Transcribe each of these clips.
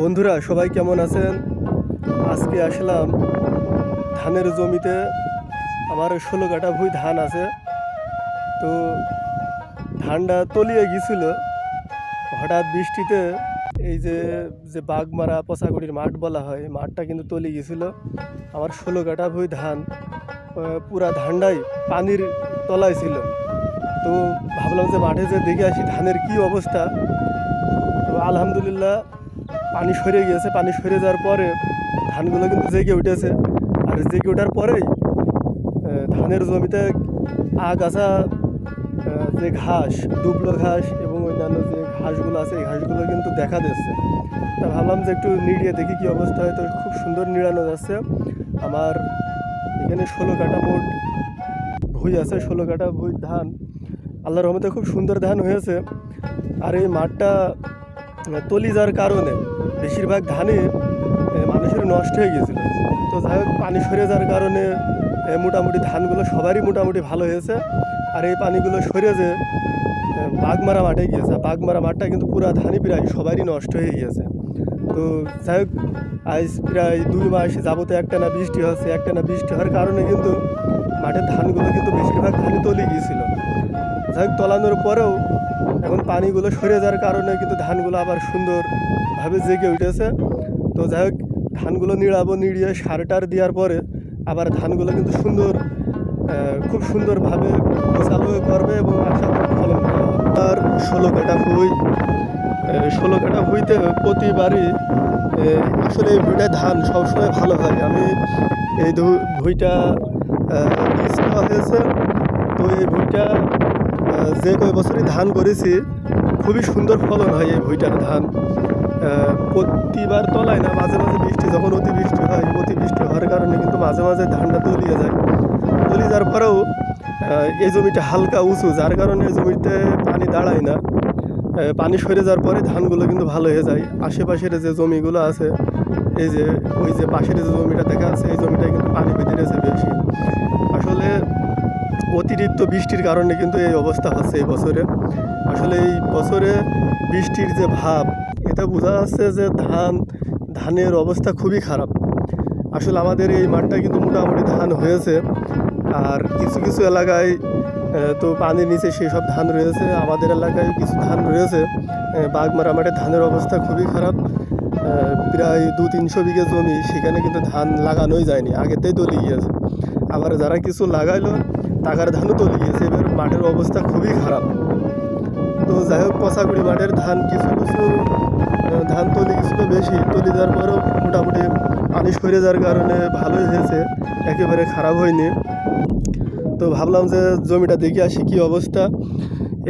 বন্ধুরা, সবাই কেমন আছেন? আজকে আসলাম ধানের জমিতে। আমার ষোলো কাটা ভুই ধান আছে। তো ধানটা তলিয়ে গিয়েছিল। হঠাৎ বৃষ্টিতে এই যে যে বাগমারা পচাগুড়ির মাঠ বলা হয় মাঠটা কিন্তু তলিয়ে গিয়েছিল। আমার ষোলো কাটা ভুই ধান পুরা ধানটাই পানির তলায় ছিল। তো ভাবলাম যে মাঠে যে দেখে আসি ধানের কি অবস্থা। তো আলহামদুলিল্লাহ পানি সরে গিয়েছে, পানি সরে যাওয়ার পরে ধানগুলো কিন্তু জেগে উঠেছে। আর জেগে ওঠার পরেই ধানের জমিতে আগাছা যে ঘাস, ডুবলো ঘাস এবং অন্যান্য যে ঘাসগুলো আছে, এই ঘাসগুলো কিন্তু দেখা দিচ্ছে। তা ভাবলাম যে একটু নিড়িয়ে দেখি কি অবস্থা হয়। তো খুব সুন্দর নিড়ানো যাচ্ছে। আমার এখানে ষোলো কাটা মোট ভুই আছে, ষোলো কাটা ভুই ধান। আল্লাহর রহমতে খুব সুন্দর ধান হয়েছে। আর এই মাঠটা তলি যাওয়ার কারণে বেশিরভাগ ধানে মানুষের নষ্ট হয়ে গিয়েছিল। তো যাই হোক পানি সরে যাওয়ার কারণে মোটামুটি ধানগুলো সবারই মোটামুটি ভালো হয়েছে। আর এই পানিগুলো সরে যে আহ, বাগমারা মাঠে গিয়েছে। বাগমারা মাঠটা কিন্তু পুরা ধানই প্রায় সবারই নষ্ট হয়ে গিয়েছে। তো যাই হোক আজ প্রায় দুই মাস যাবতে একটা না বৃষ্টি হচ্ছে একটা না বৃষ্টি হওয়ার কারণে কিন্তু মাঠের ধানগুলো কিন্তু বেশিরভাগ ধানই তলে গিয়েছিল। যাই হোক তলানোর পরেও এখন পানিগুলো সরে যাওয়ার কারণে কিন্তু ধানগুলো আবার সুন্দরভাবে জেগে উঠেছে। তো যাই হোক, ধানগুলো নিড়াবো, নিড়িয়ে সার টার দেওয়ার পরে আবার ধানগুলো কিন্তু সুন্দর খুব সুন্দরভাবে গোছালো করবে এবং আশা করি ফলন। আর ষোলো কাটা ভুই ষোলো কাটা ভুইতে প্রতিবারই আসলে এই ভুইটা ধান সবসময় ভালো হয়। আমি এই ভুইটা হয়েছে। তো এই ভুইটা যে কয় বছরই ধান করেছি, খুবই সুন্দর ফলন হয় এই ভুইটার ধান। প্রতিবার তলায় না, মাঝে মাঝে বৃষ্টি, যখন অতিবৃষ্টি হয়, অতিবৃষ্টি হওয়ার কারণে কিন্তু মাঝে মাঝে ধানটা তলিয়ে যায়। তলিয়ে যাওয়ার পরেও এই জমিটা হালকা উঁচু, যার কারণে জমিতে পানি দাঁড়ায় না। পানি সরে যাওয়ার পরে ধানগুলো কিন্তু ভালো হয়ে যায়। আশেপাশের যে জমিগুলো আছে, এই যে, ওই যে পাশের যে জমিটা দেখা আছে এই জমিটায় কিন্তু পানি রয়েছে বেশি। আসলে অতিরিক্ত বৃষ্টির কারণে কিন্তু এই অবস্থা হচ্ছে এই বছরে। আসলে এই বছরে বৃষ্টির যে ভাব এটা বোঝা যাচ্ছে যে ধান ধানের অবস্থা খুবই খারাপ। আসলে আমাদের এই মাঠটা কিন্তু মোটামুটি ধান হয়েছে। আর কিছু কিছু এলাকায় তো পানির নিচে সেই সব ধান রয়েছে। আমাদের এলাকায় কিছু ধান রয়েছে। আহ, বাগমারা মাঠে ধানের অবস্থা খুবই খারাপ। প্রায় দু তিনশো বিঘে জমি সেখানে কিন্তু ধান লাগানোই যায়নি। আগেতেই তলি গিয়েছে। আবার যারা কিছু লাগাইলো টাকার ধানও তলি গিয়েছে এবার মাঠের অবস্থা খুবই খারাপ। তো যাই হোক পচাগুড়ি মাঠের ধান কিছু কিছু ধান তলি গেছিল বেশি। তলি যাওয়ার পরেও মোটামুটি পানি সরে যাওয়ার কারণে ভালোই হয়েছে, একেবারে খারাপ হয়নি। তো ভাবলাম যে জমিটা দেখে আসি কী অবস্থা।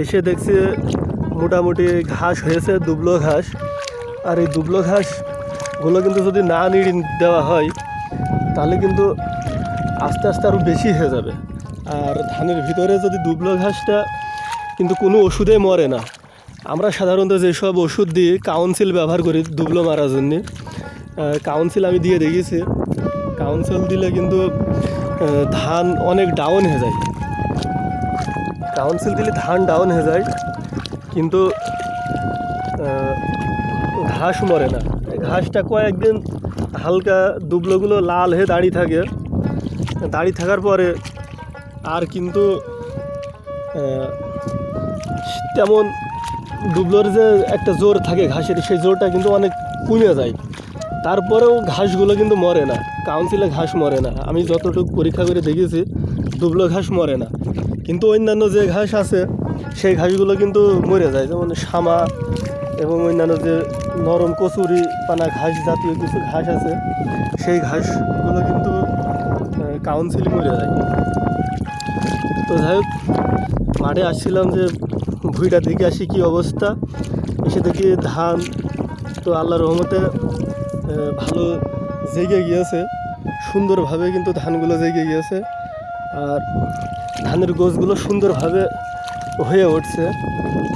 এসে দেখছি মোটামুটি ঘাস হয়েছে, দুবলো ঘাস। আর এই দুবলো ঘাসগুলো কিন্তু যদি না নিড়ি দেওয়া হয়, তাহলে কিন্তু আস্তে আস্তে আরও বেশি হয়ে যাবে। আর ধানের ভিতরে যদি দুবলো ঘাসটা কিন্তু কোনো ওষুধে মরে না। আমরা সাধারণত যেসব ওষুধ দিই কাউন্সিল ব্যবহার করি দুবলো মারার জন্যে কাউন্সিল আমি দিয়ে দেখেছি কাউন্সিল দিলে কিন্তু ধান অনেক ডাউন হয়ে যায়। কাউন্সিল দিলে ধান ডাউন হয়ে যায়, কিন্তু ঘাস মরে না। ঘাসটা কয়েকদিন হালকা দুবলোগুলো লাল হয়ে দাঁড়িয়ে থাকে। দাঁড়িয়ে থাকার পরে আর কিন্তু তেমন ডুবলোর যে একটা জোর থাকে ঘাসের, সেই জোরটা কিন্তু অনেক কমে যায়। তারপরেও ঘাসগুলো কিন্তু মরে না। কাউন্সিলে ঘাস মরে না। আমি যতটুকু পরীক্ষা করে দেখেছি, ডুবলো ঘাস মরে না। কিন্তু অন্যান্য যে ঘাস আছে, সেই ঘাসগুলো কিন্তু মরে যায়। যেমন শামা এবং অন্যান্য যে নরম কচুরি পানা ঘাস জাতীয় কিছু ঘাস আছে, সেই ঘাসগুলো কিন্তু কাউন্সিলই মরে যায়। তো যাই হোক, মাঠে আসছিলাম যে ভুঁইটা দেখে আসি কি অবস্থা। এসে দেখি ধান তো আল্লাহর রহমতে ভালো জেগে গিয়েছে। সুন্দরভাবে কিন্তু ধানগুলো জেগে গিয়েছে। আর ধানের গোছগুলো সুন্দরভাবে হয়ে উঠছে।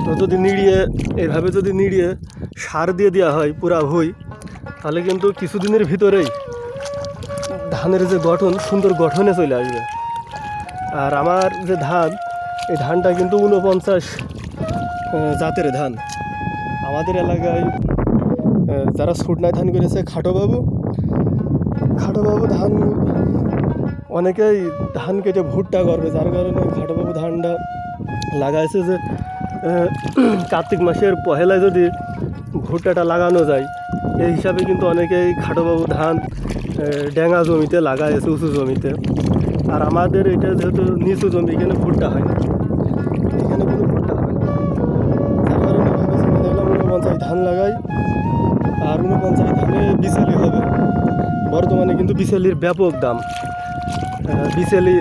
তো যদি নিড়িয়ে এইভাবে যদি নিড়িয়ে সার দিয়ে দেওয়া হয় পুরা ভুই, তাহলে কিন্তু কিছুদিনের ভিতরেই ধানের যে গঠন, সুন্দর গঠনে চলে আসবে। আর আমার যে ধান, এই ধানটা কিন্তু উনপঞ্চাশ জাতের ধান। আমাদের এলাকায় যারা ছুটনায় ধান করেছে, খাটোবাবু খাটোবাবু ধান, অনেকেই ধান কেটে ভুট্টা করবে, যার কারণে খাটোবাবু ধানটা লাগাইছে যে কার্তিক মাসের পহেলায় যদি ভুট্টাটা লাগানো যায়, এই হিসাবে কিন্তু অনেকেই খাটোবাবু ধান ড্যাঙা জমিতে লাগাইছে, উঁচু জমিতে। আর আমাদের এটা যেহেতু নিচু জমি, এখানে ভুট্টা হয় না। এখানে কোনো ভুট্টা হয় না। যার ধান লাগাই, আর ঊনপঞ্চাশ ধানে বিচেলি হবে। বর্তমানে কিন্তু বিচেলির ব্যাপক দাম। বিচেলি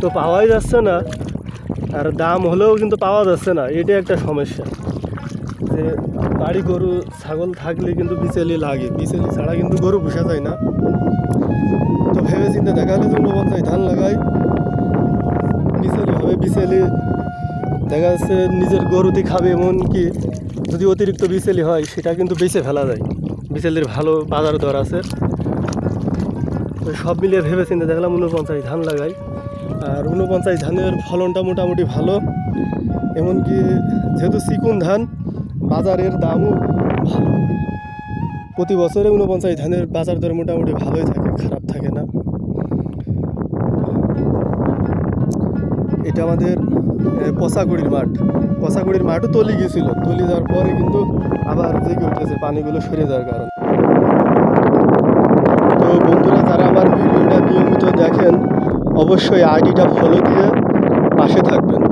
তো পাওয়াই যাচ্ছে না, আর দাম হলেও কিন্তু পাওয়া যাচ্ছে না। এটা একটা সমস্যা। যে বাড়ি গরু, ছাগল থাকলে কিন্তু বিচেলি লাগে। বিচেলি ছাড়া কিন্তু গরু পোষা যায় না। ভেবে চিন্তে দেখা গেলে যে ঊনপঞ্চাশ ধান লাগাই। বিচেলি হবে দেখা যাচ্ছে নিজের গরুতে খাবে এমনকি যদি অতিরিক্ত বিচেলি হয়, সেটা কিন্তু বেঁচে ফেলা যায়। বিচেলির ভালো বাজার দর আছে। তো সব মিলিয়ে ভেবে চিন্তে দেখলাম ঊনপঞ্চাশ ধান লাগাই। আর ঊনপঞ্চাশ ধানের ফলনটা মোটামুটি ভালো। এমনকি যেহেতু চিকুন ধান, বাজারের দামও ভালো। প্রতি বছরে ঊনপঞ্চাশ ধানের বাজার দর মোটামুটি ভালোই থাকে খারাপ থাকে না। এটা আমাদের আহ, পচাগুড়ির মাঠ। পচাগুড়ির মাঠও তলি গেছিল। তলি যাওয়ার পরে কিন্তু আবার জেগে উঠেছে পানিগুলো সরে যাওয়ার কারণে। তো বন্ধুরা যারা আমার ভিডিওটা নিয়মিত দেখেন অবশ্যই আইডিটা ফলো দিয়ে পাশে থাকবেন।